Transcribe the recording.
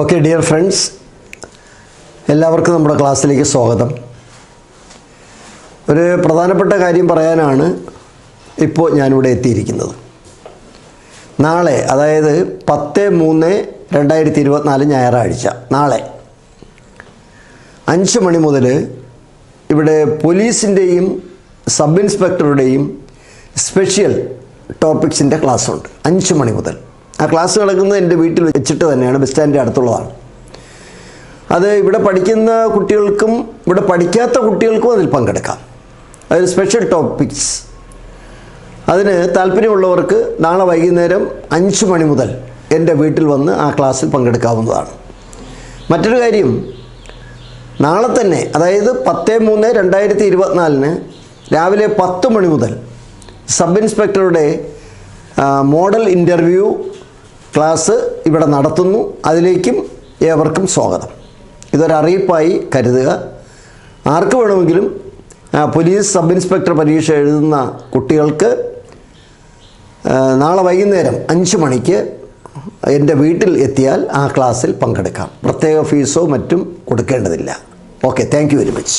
Okay dear friends എല്ലാവർക്കും നമ്മുടെ ക്ലാസ്സിലേക്ക് സ്വാഗതം. ഒരു പ്രധാനപ്പെട്ട കാര്യം പറയാനാണ് ഇപ്പോൾ ഞാനിവിടെ എത്തിയിരിക്കുന്നത്. നാളെ അതായത് പത്ത് മൂന്ന് രണ്ടായിരത്തി ഇരുപത്തിനാല് ഞായറാഴ്ച നാളെ അഞ്ച് മണി മുതൽ ഇവിടെ പോലീസിന്റെയും സബ് ഇൻസ്പെക്ടറുടെയും സ്പെഷ്യൽ ടോപ്പിക്സിന്റെ ക്ലാസ്സുണ്ട്. അഞ്ച് മണി മുതൽ. ആ ക്ലാസ് നടക്കുന്നത് എന്റെ വീട്ടിൽ വെച്ചിട്ട് തന്നെയാണ് ബസ് സ്റ്റാൻഡിന്റെ അടുത്തുള്ളതാണ്. അത് ഇവിടെ പഠിക്കുന്ന കുട്ടികൾക്കും ഇവിടെ പഠിക്കാത്ത കുട്ടികൾക്കും അതിൽ പങ്കെടുക്കാം. അതായത് സ്പെഷ്യൽ ടോപ്പിക്സ് അതിന് താല്പര്യമുള്ളവർക്ക് നാളെ വൈകുന്നേരം അഞ്ച് മണി മുതൽ എന്റെ വീട്ടിൽ വന്ന് ആ ക്ലാസ്സിൽ പങ്കെടുക്കാവുന്നതാണ്. മറ്റൊരു കാര്യം നാളെ തന്നെ അതായത് പത്ത് മൂന്ന് രണ്ടായിരത്തി ഇരുപത്തിനാലിന് രാവിലെ പത്ത് മണി മുതൽ സബ് ഇൻസ്പെക്ടറുടെ മോഡൽ ഇന്റർവ്യൂ ക്ലാസ് ഇവിടെ നടത്തുന്നു. അതിലേക്കും ഏവർക്കും സ്വാഗതം. ഇതൊരറിയിപ്പായി കരുതുക. ആർക്ക് വേണമെങ്കിലും പോലീസ് സബ് ഇൻസ്പെക്ടർ പരീക്ഷ എഴുതുന്ന കുട്ടികൾക്ക് നാളെ വൈകുന്നേരം അഞ്ച് മണിക്ക് എന്റെ വീട്ടിൽ എത്തിയാൽ ആ ക്ലാസ്സിൽ പങ്കെടുക്കാം. പ്രത്യേക ഫീസോ മറ്റും കൊടുക്കേണ്ടതില്ല. Okay thank very much.